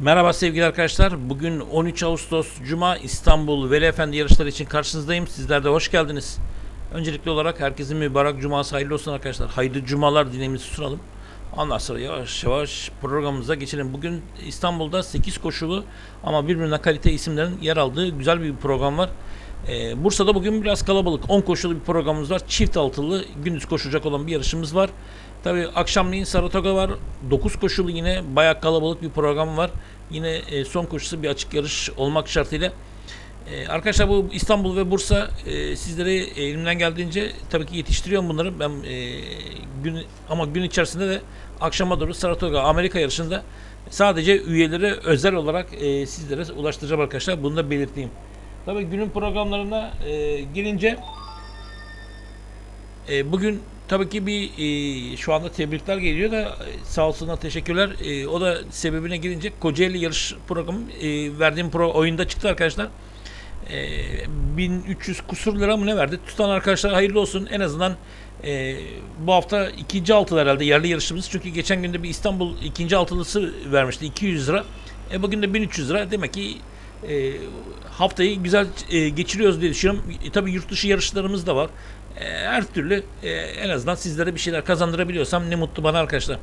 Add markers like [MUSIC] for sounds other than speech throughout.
Merhaba sevgili arkadaşlar. Bugün 13 Ağustos Cuma İstanbul Veli Efendi yarışları için karşınızdayım. Sizler de hoş geldiniz. Öncelikli olarak herkesin mübarek cuması hayırlı olsun arkadaşlar. Hayırlı cumalar dileğimizi sunalım. Ondan sonra yavaş yavaş programımıza geçelim. Bugün İstanbul'da 8 koşulu ama birbirine kalite isimlerin yer aldığı güzel bir program var. Ee, Bursa'da bugün biraz kalabalık. 10 koşulu bir programımız var. Çift altılı gündüz koşacak olan bir yarışımız var. Tabii akşamleyin Saratoga var. 9 koşulu yine bayağı kalabalık bir program var. Yine e, son koşusu bir açık yarış olmak şartıyla. E, arkadaşlar bu İstanbul ve Bursa e, sizlere elimden geldiğince tabii ki yetiştiriyorum bunları. Ben e, gün ama gün içerisinde de akşama doğru Saratoga Amerika yarışında sadece üyelere özel olarak e, sizlere ulaştıracağım arkadaşlar. Bunu da belirteyim. Tabii günün programlarına e, gelince e, bugün tabii ki bir e, şu anda tebrikler geliyor da e, sağ olsunlar teşekkürler. E, o da sebebine gelince Kocaeli yarış programı e, verdiğim pro oyunda çıktı arkadaşlar. E, 1300 kusur lira mı ne verdi? Tutan arkadaşlar hayırlı olsun. En azından e, bu hafta ikinci altılı herhalde yerli yarışımız. Çünkü geçen günde bir İstanbul ikinci altılısı vermişti 200 lira. E, bugün de 1300 lira. Demek ki e, haftayı güzel e, geçiriyoruz diye düşünüyorum. E, tabii yurt dışı yarışlarımız da var. E, her türlü e, en azından sizlere bir şeyler kazandırabiliyorsam ne mutlu bana arkadaşlar.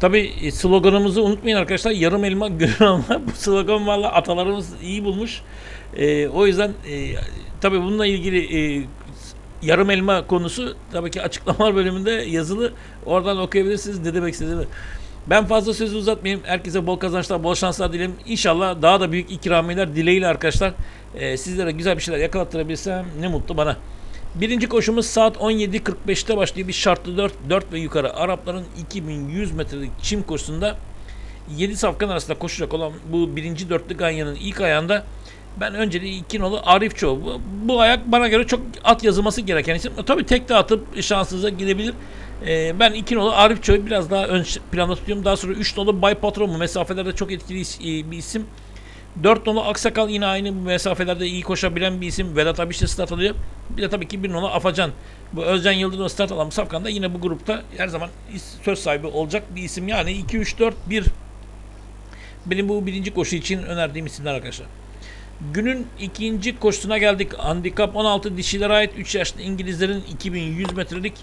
Tabii e, sloganımızı unutmayın arkadaşlar. Yarım elma [LAUGHS] gönül alma. Bu slogan valla atalarımız iyi bulmuş. E, o yüzden e, tabii bununla ilgili e, yarım elma konusu tabii ki açıklamalar bölümünde yazılı. Oradan okuyabilirsiniz ne demek istediğimi. Ben fazla sözü uzatmayayım. Herkese bol kazançlar, bol şanslar dilerim. İnşallah daha da büyük ikramiyeler dileğiyle arkadaşlar. e, sizlere güzel bir şeyler yakalattırabilirsem ne mutlu bana. Birinci koşumuz saat 17.45'te başlıyor. Bir şartlı 4, 4 ve yukarı. Arapların 2100 metrelik çim koşusunda 7 safkan arasında koşacak olan bu birinci dörtlü Ganyan'ın ilk ayağında ben önceliği iki nolu Arif Çoğu. Bu, bu ayak bana göre çok at yazılması gereken isim. Tabii tek de atıp şansınıza gidebilir. Ee, ben iki nolu Arif Çoğu biraz daha ön planda tutuyorum. Daha sonra 3 nolu Bay Patron mu mesafelerde çok etkili e, bir isim. 4 nolu Aksakal yine aynı mesafelerde iyi koşabilen bir isim. Vedat Abiş'te start alıyor. Bir de tabii ki bir nolu Afacan. Bu Özcan Yıldırım start alan Safkan da yine bu grupta her zaman söz sahibi olacak bir isim. Yani 2, 3, 4, 1 benim bu birinci koşu için önerdiğim isimler arkadaşlar. Günün ikinci koşusuna geldik. Handikap 16 dişilere ait 3 yaşlı İngilizlerin 2100 metrelik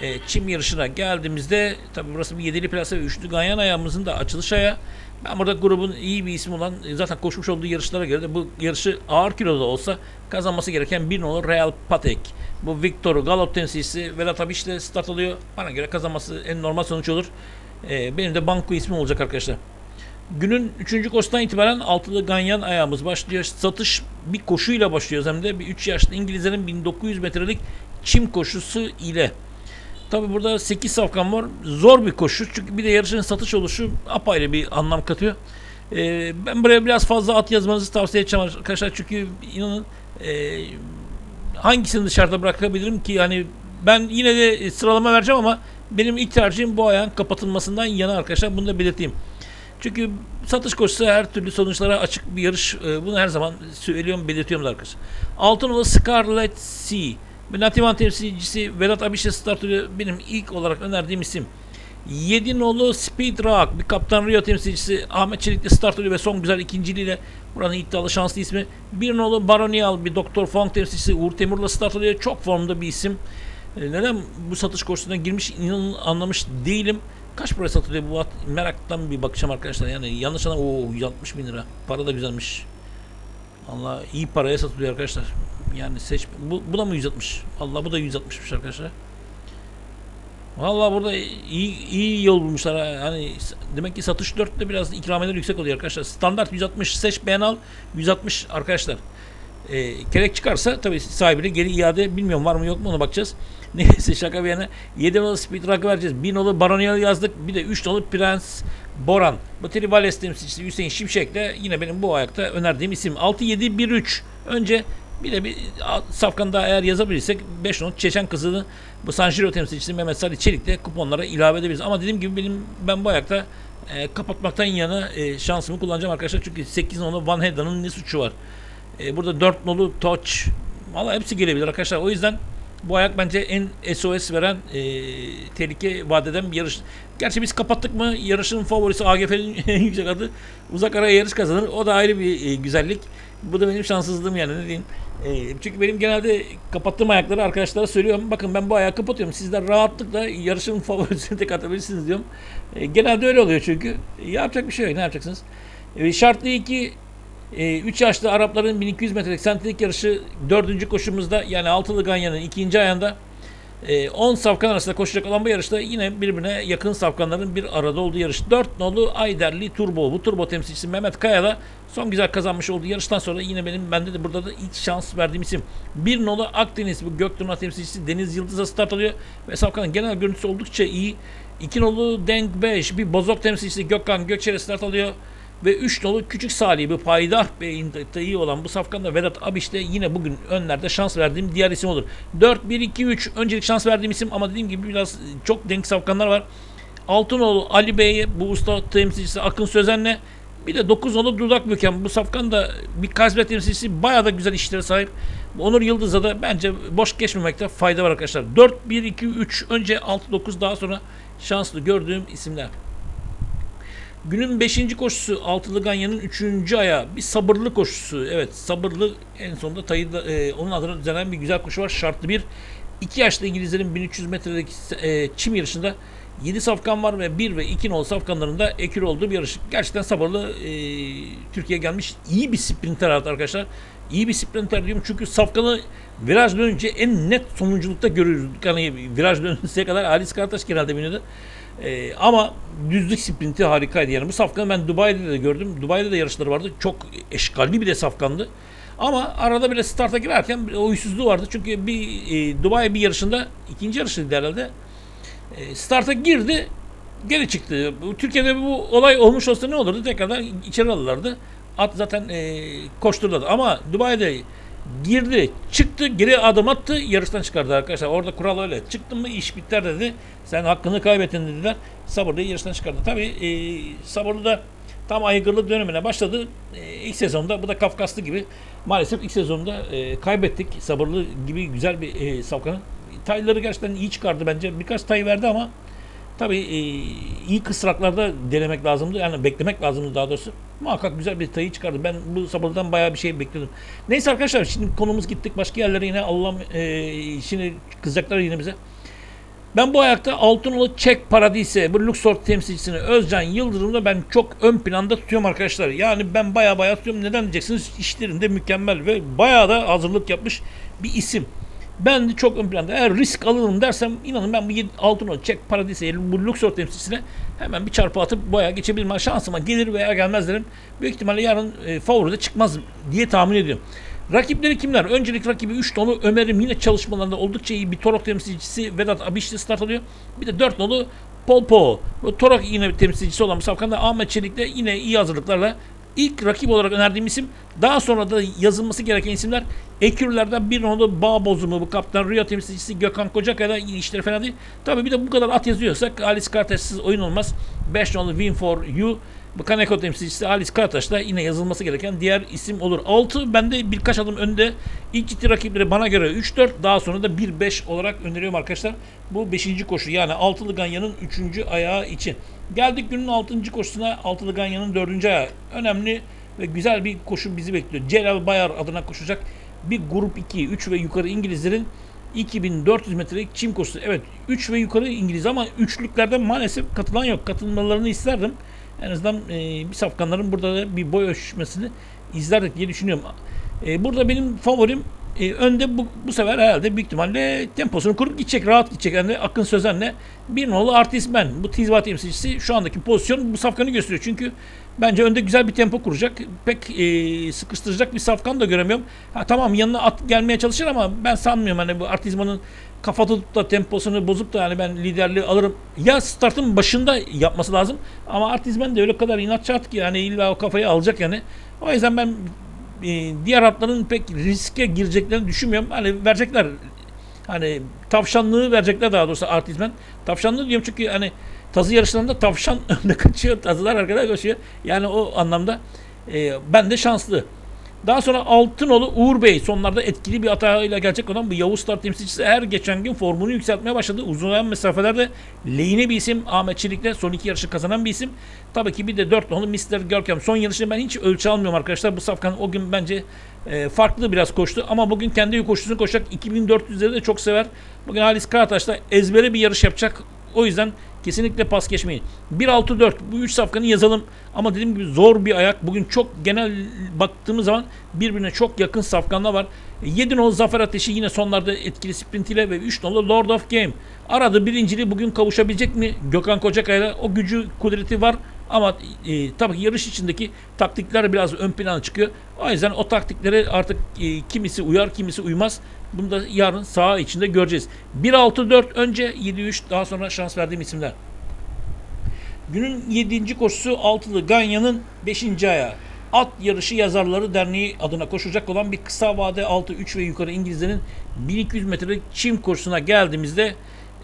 e, çim yarışına geldiğimizde tabi burası bir yedili plase ve üçlü ganyan ayağımızın da açılış ayağı. Ben burada grubun iyi bir ismi olan zaten koşmuş olduğu yarışlara göre de bu yarışı ağır kiloda olsa kazanması gereken bir olur Real Patek. Bu Victor Galop temsilcisi Vedat Abiş de start alıyor. Bana göre kazanması en normal sonuç olur. E, benim de banko ismi olacak arkadaşlar. Günün 3. koşudan itibaren altılı ganyan ayağımız başlıyor. Satış bir koşuyla başlıyoruz hem de bir 3 yaşlı İngilizlerin 1900 metrelik çim koşusu ile. Tabi burada 8 safkan var. Zor bir koşu. Çünkü bir de yarışın satış oluşu apayrı bir anlam katıyor. Ee, ben buraya biraz fazla at yazmanızı tavsiye edeceğim arkadaşlar. Çünkü inanın e, hangisini dışarıda bırakabilirim ki yani ben yine de sıralama vereceğim ama benim ilk tercihim bu ayağın kapatılmasından yana arkadaşlar. Bunu da belirteyim. Çünkü satış koşusu her türlü sonuçlara açık bir yarış. Ee, Bunu her zaman söylüyorum, belirtiyorum da arkadaşlar. Altınoğlu Scarlet Sea. Nativan temsilcisi Vedat Abişe startörü benim ilk olarak önerdiğim isim. 7 nolu Speed Rock bir Kaptan Rio temsilcisi Ahmet Çelikli startörü ve son güzel ikinciliğiyle buranın iddialı şanslı ismi. 1 nolu Baronial bir Doktor Funk temsilcisi Uğur Temur'la startörü çok formda bir isim. Ee, Neden bu satış koşusuna girmiş inanın anlamış değilim. Kaç paraya satılıyor bu at? Meraktan bir bakacağım arkadaşlar. Yani yanlış anlam o 160 bin lira. Para da güzelmiş. Allah iyi paraya satılıyor arkadaşlar. Yani seç bu, bu da mı 160? Allah bu da 160'mış arkadaşlar. Vallahi burada iyi iyi yol bulmuşlar. ha. Hani demek ki satış 4'te biraz ikramiyeler yüksek oluyor arkadaşlar. Standart 160 seç beğen al 160 arkadaşlar. E, gerek çıkarsa tabii sahibine geri iade bilmiyorum var mı yok mu ona bakacağız. [LAUGHS] Neyse şaka bir yana 7 nolu Speed Rock'ı vereceğiz. 1 nolu Baronial yazdık. Bir de 3 nolu Prens Boran. Bu Vales temsilcisi Hüseyin Şimşek de yine benim bu ayakta önerdiğim isim. 6-7-1-3. Önce bir de bir safkan daha eğer yazabilirsek 5 not Çeçen kızını bu San Giro temsilcisi Mehmet Salih Çelik de kuponlara ilave edebiliriz. Ama dediğim gibi benim ben bu ayakta e, kapatmaktan yana e, şansımı kullanacağım arkadaşlar. Çünkü 8 nolu Van Heda'nın ne suçu var? E, burada 4 nolu Touch. Valla hepsi gelebilir arkadaşlar. O yüzden Bu ayak bence en SOS veren e, tehlike vadeden bir yarış. Gerçi biz kapattık mı yarışın favorisi AGF'nin [LAUGHS] en yüksek adı uzak ara yarış kazanır. O da ayrı bir e, güzellik. Bu da benim şanssızlığım yani ne diyeyim. E, çünkü benim genelde kapattığım ayakları arkadaşlara söylüyorum. Bakın ben bu ayağı kapatıyorum. Sizler rahatlıkla yarışın [LAUGHS] favorisini tek atabilirsiniz diyorum. E, genelde öyle oluyor çünkü. E, yapacak bir şey yok. Ne yapacaksınız? E, şartlı 2 3 yaşlı Arapların 1200 metrelik sentetik yarışı 4. koşumuzda yani Altılı Ganyan'ın ikinci ayağında e, 10 safkan arasında koşacak olan bu yarışta yine birbirine yakın safkanların bir arada olduğu yarış. 4 nolu Ayderli Turbo. Bu turbo temsilcisi Mehmet Kaya da son güzel kazanmış olduğu yarıştan sonra yine benim bende de burada da ilk şans verdiğim isim. 1 nolu Akdeniz bu Göktuğ'un temsilcisi Deniz Yıldız'a start alıyor ve safkanın genel görüntüsü oldukça iyi. 2 nolu Denk 5 bir Bozok temsilcisi Gökhan Gökçer'e start alıyor. Ve 3 nolu Küçük Salih bu Paydah Bey'in iyi olan bu safkanda Vedat Abiş de yine bugün önlerde şans verdiğim diğer isim olur. 4-1-2-3 öncelik şans verdiğim isim ama dediğim gibi biraz çok denk safkanlar var. Altınoğlu Ali Bey'e bu usta temsilcisi Akın Sözen'le bir de 9 nolu Dudak Büken. Bu safkan da bir Kazbet temsilcisi bayağı da güzel işlere sahip. Onur Yıldız'a da bence boş geçmemekte fayda var arkadaşlar. 4-1-2-3 önce 6-9 daha sonra şanslı gördüğüm isimler. Günün 5. koşusu Altılı Ganyan'ın 3. ayağı. Bir sabırlı koşusu. Evet sabırlı en sonunda tayı da, e, onun adına düzenlenen bir güzel koşu var. Şartlı bir. 2 yaşlı İngilizlerin 1300 metrelik e, çim yarışında 7 safkan var ve 1 ve 2 nol safkanlarında ekür olduğu bir yarış. Gerçekten sabırlı e, Türkiye gelmiş. iyi bir sprinter arkadaşlar. İyi bir sprinter diyorum çünkü safkanı viraj dönünce en net sonunculukta görüyoruz. Yani viraj dönünceye kadar Alice Kartaş genelde biniyordu. Ee, ama düzlük sprinti harikaydı. Yani bu safkanı ben Dubai'de de gördüm. Dubai'de de yarışları vardı. Çok eşkalli bir de safkandı. Ama arada bile starta girerken bir uysuzluğu vardı. Çünkü bir e, Dubai bir yarışında ikinci yarışıydı herhalde. E, starta girdi geri çıktı. Bu, Türkiye'de bu olay olmuş olsa ne olurdu? Tekrardan içeri alırlardı. At zaten e, koşturladı. Ama Dubai'de girdi, çıktı, geri adım attı, yarıştan çıkardı arkadaşlar. Orada kural öyle. Çıktın mı iş biter dedi. Sen hakkını kaybettin dediler. Sabırlı yarıştan çıkardı. Tabii e, sabırlı da tam aygırlık dönemine başladı. E, ilk sezonda bu da Kafkaslı gibi maalesef ilk sezonda e, kaybettik. Sabırlı gibi güzel bir e, savkanı. Tayları gerçekten iyi çıkardı bence. Birkaç tay verdi ama Tabii e, iyi kısraklarda denemek lazımdı. Yani beklemek lazımdı daha doğrusu. Muhakkak güzel bir tayı çıkardı. Ben bu sabırdan bayağı bir şey bekledim. Neyse arkadaşlar şimdi konumuz gittik başka yerlere yine Allah'ım e, şimdi kızacaklar yine bize. Ben bu ayakta Altınolu Çek Paradise, bu Luxor temsilcisini Özcan Yıldırım'da ben çok ön planda tutuyorum arkadaşlar. Yani ben baya baya tutuyorum. Neden diyeceksiniz? İşlerinde mükemmel ve baya da hazırlık yapmış bir isim. Ben de çok ön planda. Eğer risk alırım dersem inanın ben bu altın o çek paradise bu Luxor temsilcisine hemen bir çarpı atıp boya geçebilirim. Şansıma gelir veya gelmez derim. Büyük ihtimalle yarın e, favoride çıkmaz diye tahmin ediyorum. Rakipleri kimler? Öncelik rakibi 3 nolu Ömer'im yine çalışmalarında oldukça iyi bir Torok temsilcisi Vedat Abişli start alıyor. Bir de 4 nolu Polpo. Bu Torok yine temsilcisi olan bu safkanda Ahmet Çelik'te yine iyi hazırlıklarla İlk rakip olarak önerdiğim isim daha sonra da yazılması gereken isimler Ekürlerden bir nolu bağ bozumu bu kaptan Rio temsilcisi Gökhan Kocakaya'da işleri fena değil. Tabii bir de bu kadar at yazıyorsak Alice Kartaş'sız oyun olmaz. 5 nolu Win for You Kaneko temsilcisi Alice Kartaş da yine yazılması gereken diğer isim olur. 6 bende birkaç adım önde. İlk ciddi rakipleri bana göre 3-4 daha sonra da 1-5 olarak öneriyorum arkadaşlar. Bu 5. koşu yani Altılı Ganyan'ın 3. ayağı için. Geldik günün 6. koşusuna Altılı Ganyan'ın 4. ayağı. Önemli ve güzel bir koşu bizi bekliyor. Celal Bayar adına koşacak bir grup 2, 3 ve yukarı İngilizlerin 2400 metrelik çim koşusu. Evet 3 ve yukarı İngiliz ama üçlüklerden maalesef katılan yok. Katılmalarını isterdim. En azından e, bir safkanların burada da bir boy ölçüşmesini izlerdik diye düşünüyorum. E, burada benim favorim e, önde bu, bu sefer herhalde büyük ihtimalle temposunu kurup gidecek, rahat gidecek. Yani Akın Sözen'le bir nolu artist ben. Bu Tizva temsilcisi şu andaki pozisyon bu safkanı gösteriyor. Çünkü bence önde güzel bir tempo kuracak. Pek e, sıkıştıracak bir safkan da göremiyorum. Ha, tamam yanına at gelmeye çalışır ama ben sanmıyorum hani bu artizmanın kafa tutup da temposunu bozup da yani ben liderliği alırım. Ya startın başında yapması lazım. Ama artizman de öyle kadar inatçı at ki yani illa o kafayı alacak yani. O yüzden ben e, diğer atların pek riske gireceklerini düşünmüyorum. Hani verecekler hani tavşanlığı verecekler daha doğrusu artizmen. Tavşanlığı diyorum çünkü hani tazı yarışlarında tavşan [LAUGHS] önde kaçıyor. Tazılar arkadan koşuyor. Yani o anlamda e, ben de şanslı. Daha sonra Altınoğlu Uğur Bey sonlarda etkili bir hatayla gelecek olan bu Yavuz Star temsilcisi her geçen gün formunu yükseltmeye başladı. Uzayan mesafelerde lehine bir isim Ahmet Çelik'le son iki yarışı kazanan bir isim. Tabii ki bir de dört nolu Mr. Görkem. Son yarışını ben hiç ölçü almıyorum arkadaşlar. Bu safkan o gün bence e, farklı biraz koştu ama bugün kendi koşusunu koşacak. 2400'leri de çok sever. Bugün Halis Karataş'ta ezbere bir yarış yapacak. O yüzden kesinlikle pas geçmeyin. 1-6-4 bu 3 safkanı yazalım. Ama dediğim gibi zor bir ayak. Bugün çok genel baktığımız zaman birbirine çok yakın safkanlar var. 7 nolu Zafer Ateşi yine sonlarda etkili sprintiyle ve 3 nolu Lord of Game. Aradı birinciliği bugün kavuşabilecek mi? Gökhan Kocakay'la o gücü kudreti var. Ama e, tabii ki yarış içindeki taktikler biraz ön plana çıkıyor. O yüzden o taktiklere artık e, kimisi uyar kimisi uymaz. Bunu da yarın saha içinde göreceğiz. 1-6-4 önce 7-3 daha sonra şans verdiğim isimler. Günün 7. koşusu Altılı Ganya'nın 5. ayağı. At Yarışı Yazarları Derneği adına koşacak olan bir kısa vade 6 3 ve yukarı İngilizlerin 1200 metrelik çim koşusuna geldiğimizde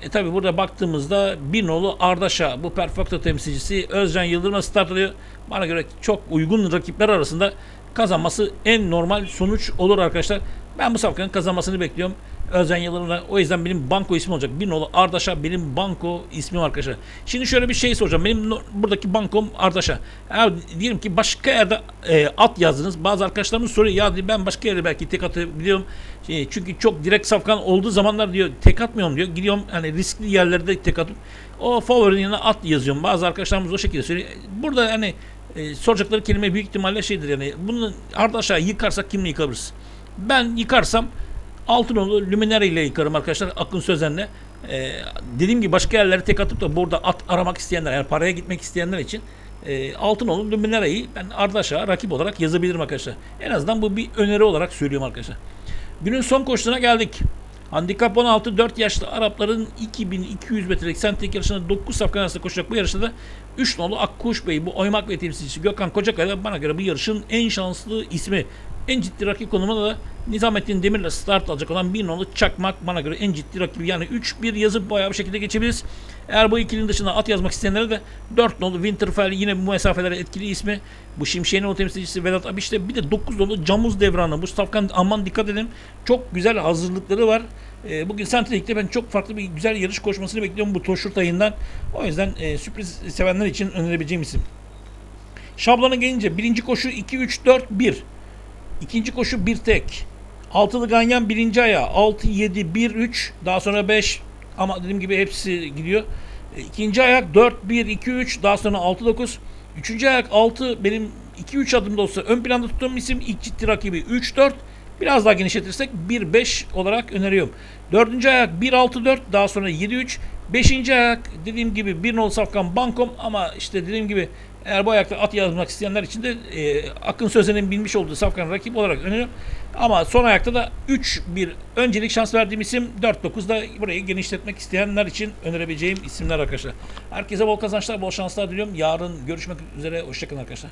e tabi burada baktığımızda bir nolu Ardaşa bu Perfecto temsilcisi Özcan Yıldırım'a start alıyor. Bana göre çok uygun rakipler arasında kazanması en normal sonuç olur arkadaşlar. Ben bu safkanın kazanmasını bekliyorum. Özcan Yıldırım'la o yüzden benim banko ismi olacak. Bir nolu Ardaşa benim banko ismim arkadaşlar. Şimdi şöyle bir şey soracağım. Benim buradaki bankom Ardaşa. Eğer diyelim ki başka yerde e, at yazdınız. Bazı arkadaşlarımız soruyor ya ben başka yerde belki tek atabiliyorum. Şey, çünkü çok direkt safkan olduğu zamanlar diyor tek atmıyorum diyor. Gidiyorum hani riskli yerlerde tek atıp o favorinin yanına at yazıyorum. Bazı arkadaşlarımız o şekilde söylüyor. Burada hani e, soracakları kelime büyük ihtimalle şeydir yani bunu Ardaşa yıkarsak kimle yıkabiliriz? Ben yıkarsam Altınoğlu Luminary ile yıkarım arkadaşlar Akın Sözen'le. Ee, dediğim gibi başka yerlere tek atıp da burada at aramak isteyenler yani paraya gitmek isteyenler için e, Altınoğlu Luminary'yi ben Ardaş'a rakip olarak yazabilirim arkadaşlar. En azından bu bir öneri olarak söylüyorum arkadaşlar. Günün son koşusuna geldik. Handikap 16 4 yaşlı Arapların 2200 metrelik sentetik yarışında 9 safkan arasında koşacak bu yarışta da 3 nolu Akkuş Bey bu oymak ve temsilcisi Gökhan Kocakaya bana göre bu yarışın en şanslı ismi. En ciddi rakip konumunda da Nizamettin Demir'le start alacak olan bir nolu Çakmak bana göre en ciddi rakibi. Yani 3-1 yazıp bayağı bir şekilde geçebiliriz. Eğer bu ikilinin dışında at yazmak isteyenlere de 4 nolu Winterfell yine bu mesafelere etkili ismi. Bu Şimşek'in o temsilcisi Vedat Abiş'te bir de 9 nolu Camuz Devranı. Bu safkan aman dikkat edin. Çok güzel hazırlıkları var. E, bugün Sentrik'te ben çok farklı bir güzel yarış koşmasını bekliyorum bu Toşurt ayından. O yüzden e, sürpriz sevenler için önerebileceğim isim. Şablona gelince birinci koşu 2-3-4-1. İkinci koşu bir tek. Altılı ganyan birinci ayağı. 6, 7, 1, 3. Daha sonra 5. Ama dediğim gibi hepsi gidiyor. E, İkinci ayak 4, 1, 2, 3. Daha sonra 6, 9. Üçüncü ayak 6. Benim 2, 3 adımda olsa ön planda tuttuğum isim ilk ciddi rakibi 3, 4. Biraz daha genişletirsek 1, 5 olarak öneriyorum. Dördüncü ayak 1, 6, 4. Daha sonra 7, 3. Beşinci ayak dediğim gibi 1 nol safkan bankom ama işte dediğim gibi eğer bu ayakta at yazmak isteyenler için de e, Akın Sözen'in bilmiş olduğu safkan rakip olarak öneriyorum. Ama son ayakta da 3-1 öncelik şans verdiğim isim 4-9'da burayı genişletmek isteyenler için önerebileceğim isimler arkadaşlar. Herkese bol kazançlar, bol şanslar diliyorum. Yarın görüşmek üzere. Hoşçakalın arkadaşlar.